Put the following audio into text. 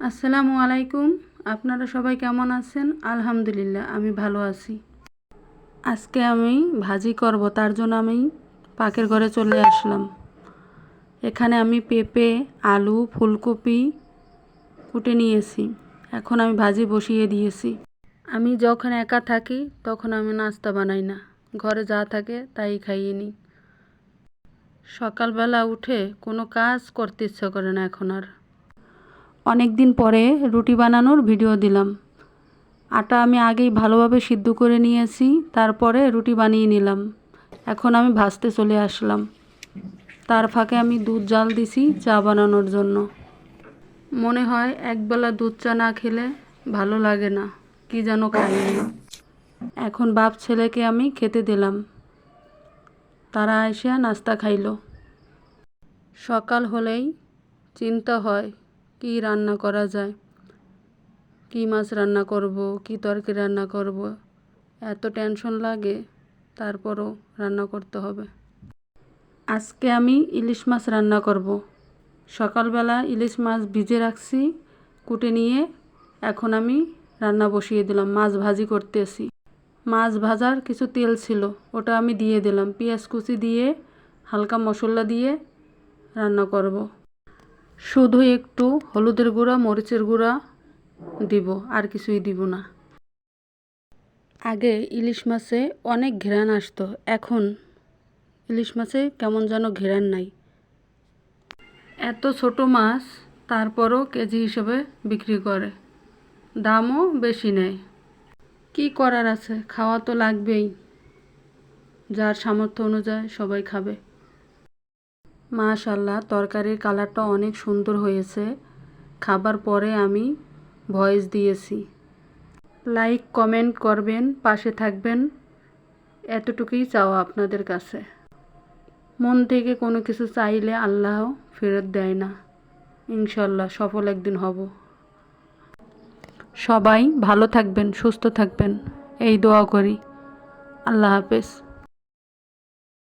আসসালামু আলাইকুম। আপনারা সবাই কেমন আছেন? আলহামদুলিল্লাহ, আমি ভালো আছি। আজকে আমি ভাজি করব, তার জন্য আমি পাকের ঘরে চলে আসলাম। এখানে আমি পেঁপে, আলু, ফুলকপি কুটে নিয়েছি। এখন আমি ভাজি বসিয়ে দিয়েছি। আমি যখন একা থাকি, তখন আমি নাস্তা বানাই না। ঘরে যা থাকে, তাই খাইয়ে নিই। সকালবেলা উঠে কোনো কাজ করতে ইচ্ছা করে না এখন আর। অনেক দিন পরে রুটি বানানোর ভিডিও দিলাম। আটা আমি আগেই ভালোভাবে সিদ্ধ করে নিয়েছি, তারপরে রুটি বানিয়ে নিলাম। এখন আমি ভাজতে চলে আসলাম। তার ফাঁকে আমি দুধ জাল দিছি চা বানানোর জন্য। মনে হয় একবেলা দুধ চা না খেলে ভালো লাগে না, কি যেন খাইনি এখন বাপ ছেলেকে আমি খেতে দিলাম। তারা এসে নাস্তা খাইলো। সকাল হলেই চিন্তা হয় কি রান্না করা যায়? কি মাছ রান্না করব? কি তরকারি রান্না করব? এত টেনশন লাগে, তারপরও রান্না করতে হবে। আজকে আমি ইলিশ মাছ রান্না করব। সকালবেলা ইলিশ মাছ ভিজে রাখছি, কুটে নিয়ে এখন আমি রান্না বসিয়ে দিলাম, মাছ ভাজি করতেছি মাছ ভাজার কিছু তেল ছিল, ওটা আমি দিয়ে দিলাম। পেঁয়াজ কুচি দিয়ে, হালকা মশলা দিয়ে রান্না করব। শুধু একটু হলুদের গুঁড়া, মরিচের গুঁড়া দিব, আর কিছুই দিব না। আগে ইলিশ মাছে অনেক ঘেরান আসতো, এখন ইলিশ মাছে কেমন যেন ঘেরান নাই। এত ছোট মাছ, তারপরও কেজি হিসেবে বিক্রি করে। দামও বেশি নেয়। কি করার আছে? খাওয়া তো লাগবেই। যার সামর্থ্য অনুযায়ী সবাই খাবে। মাশাল্লাহ, তরকারির কালারটা অনেক সুন্দর হয়েছে। খাবার পরে আমি ভয়েস দিয়েছি। লাইক, কমেন্ট করবেন, পাশে থাকবেন। এতটুকুই চাওয়া আপনাদের কাছে। মন থেকে কোনো কিছু চাইলে আল্লাহ ফেরত দেয় না। ইনশাল্লাহ সফল একদিন হব। সবাই ভালো থাকবেন, সুস্থ থাকবেন। এই দোয়া করি। আল্লাহ হাফেজ।